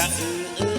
Ta-ooh-ooh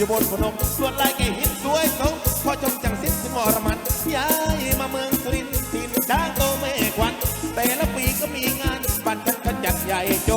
อยู่บนพนมส่วนลายแก่หินสวยสงพอจงจังสิ้นสมรมันย้ายมาเมืองสุรินทร์ถิ่นช้างโตแม่ควัน แต่ละปีก็มีงานบันกันขจัดใหญ่โจ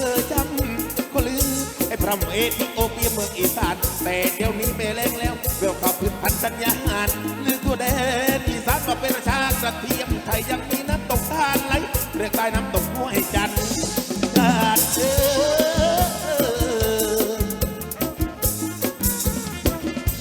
เพจที่เคยจำก็ลืมไอ้พระเอกที่โอเปียเมืองอีสาน แต่เดี๋ยวนี้ไม่แรงแล้วเวลขับพื้นพันสัญญาณหรือตัวแดนอีสานมาเป็นชาติกระเทียมไทยยังมีน้ำตกทานไหลเรียกใต้น้ำตกห้วยจันทร์ลาดเออ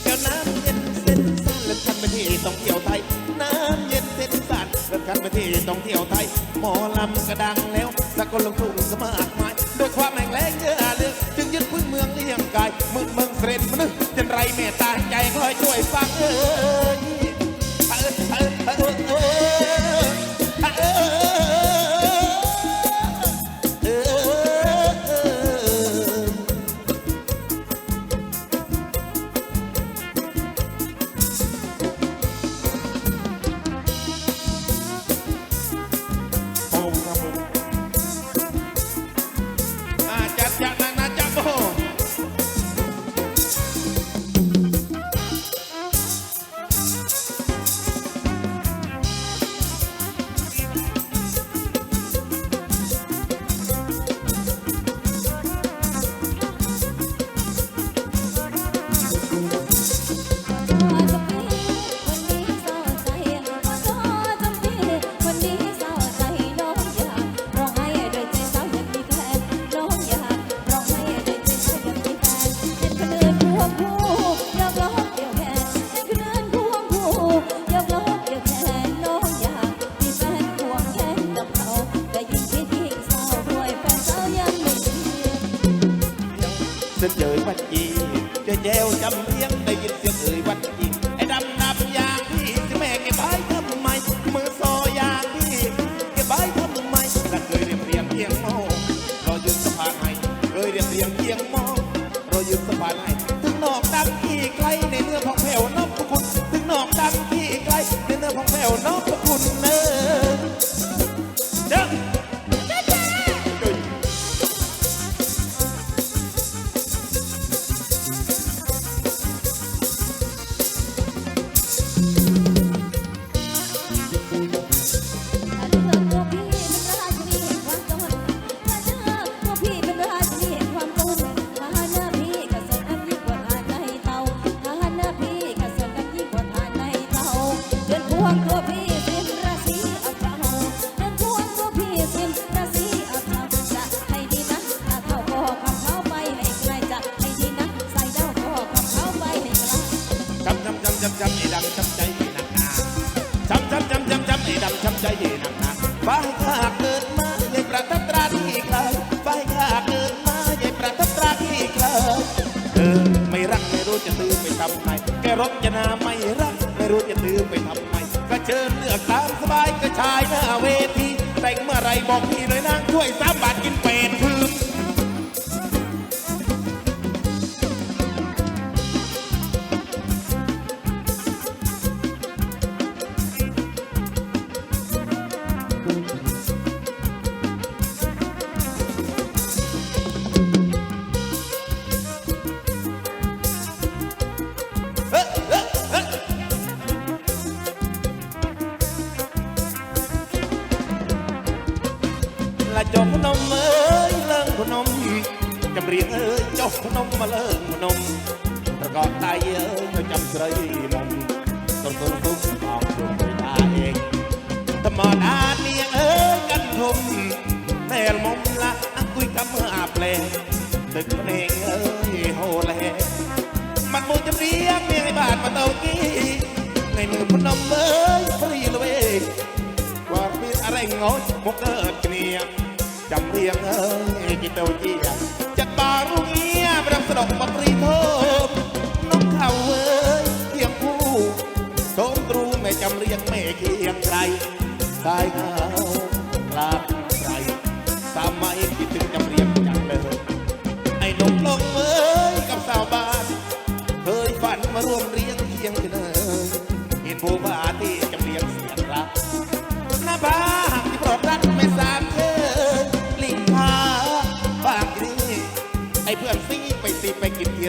แก้วน้ำเย็นเซนสานเริ่มคันไปที่ต้องเที่ยวไทย น้ำเย็นเส้นสั้นเริ่มคันไปที่ต้องเที่ยวไทย หมอลำก็ดังแล้วสกลลงทุ่งก็มากมาย ด้วยความแห่งแรงเยอะเลือกจึงยึดพื้นเมืองเลี่ยงกายเมืองเมืองเสร็จมนุษย์จนไรเมตตาใจคอยช่วยฟังเออ เสียงเอ่ยวันจีเจะแยวจำเพียงได้ยินเสียงเอ่ยวันจีไอ้ดำนับยางพี่สิแม่เก็บไว้ทำไมมือโซยางพี่เก็บไว้ทำไมถ้าเคยเรียบเรียงเพียงโมรอยืนสะพานให้เคยเรียบเรียงเพียงโมรอยืนสะพานให้ถึงนอกดังที่ไกลในเนื้อของแผ่วนพคุณถึงนอกดังที่ไกลในเนื้อของแผ่วนพ จำจำจำจำจำไอ้ดำจำใจหนักหนาจำจำจำจำจำไอ้ดำจำใจหนักหนาฟ้าให้ข้าเกิดมาใหญ่ประทับตราที่ไกลฟ้าให้ข้าเกิดมาใหญ่ประทับตราที่ไกลเธอไม่รักไม่รู้จะตื้อไปทำไมแกรถจะนาไม่รักไม่รู้จะตื้อไปทำไม ก็เชิญเลือกตามสบายก็ชายหน้าเวทีแต่งเมื่อไรบอกพี่หน่อยนางช่วยสามบาทกินเป็ดคือំចម្រៀងអើយចុះភ្នំមកលើភ្នំប្រកបដៃអើយនៅចំស្រីមុំសុំសុំសុំអរគុណព្រះតាឯងធម្មតានាងអើយកាន់ធំតែលមុំឡាអង្គុយកម្មអាផ្លែទឹកភ្នែកអើយហូរលែមិនមួយចម្រៀងមានឲ្យបានមកទៅទីថ្ងៃមើលភ្នំអើយព្រីល្វេគាត់មានអរេងងោចមកកើតគ្នា ចំរៀងអើយជីតូជាចិត្តបារុងាប្រំស្ដុកមករីធោនំខៅអើយជាងគូសូមគ្រូមេចំរៀងមេគៀងក្រៃតែ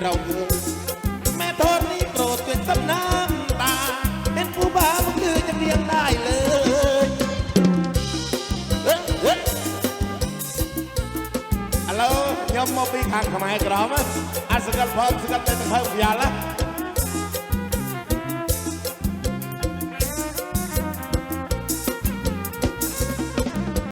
เราวงแม่โทษนี้โปรดเป็นซำน้ำตา เป็นผู้บ้ามันคือจะเรียงได้เลยเฮ้ยเฮ้ยฮัลโหลยมมาปีขังทำไมกรอมอะสกัดพร้อมสกัดเต็นเพิ่มยาละ